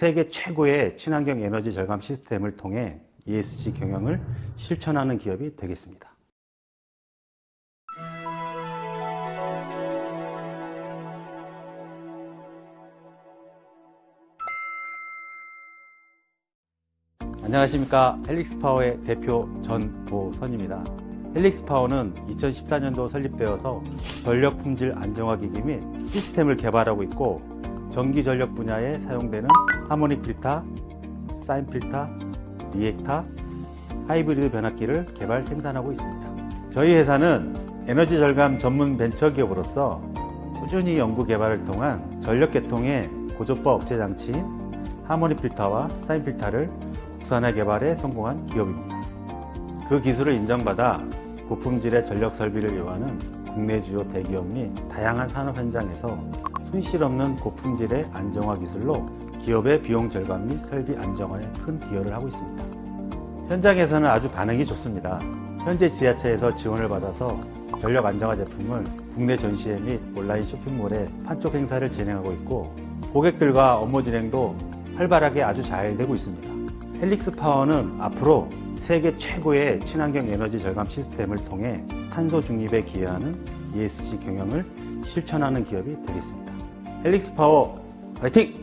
세계 최고의 친환경 에너지 절감 시스템을 통해 ESG 경영을 실천하는 기업이 되겠습니다. 안녕하십니까. 헬릭스파워의 대표 전보선입니다. 헬릭스파워는 2014년도 설립되어서 전력 품질 안정화 기기 및 시스템을 개발하고 있고 전기 전력 분야에 사용되는 하모닉 필터, 사인 필터, 리액터, 하이브리드 변압기를 개발 생산하고 있습니다. 저희 회사는 에너지 절감 전문 벤처 기업으로서 꾸준히 연구 개발을 통한 전력 계통의 고조법 억제 장치인 하모닉 필터와 사인 필터를 국산화 개발에 성공한 기업입니다. 그 기술을 인정받아 고품질의 전력 설비를 요하는 국내 주요 대기업 및 다양한 산업 현장에서 손실 없는 고품질의 안정화 기술로 기업의 비용 절감 및 설비 안정화에 큰 기여를 하고 있습니다. 현장에서는 아주 반응이 좋습니다. 현재 지하철에서 지원을 받아서 전력 안정화 제품을 국내 전시회 및 온라인 쇼핑몰에 판촉 행사를 진행하고 있고 고객들과 업무 진행도 활발하게 아주 잘 되고 있습니다. 헬릭스 파워는 앞으로 세계 최고의 친환경 에너지 절감 시스템을 통해 탄소 중립에 기여하는 ESG 경영을 실천하는 기업이 되겠습니다. 헬릭스 파워 화이팅!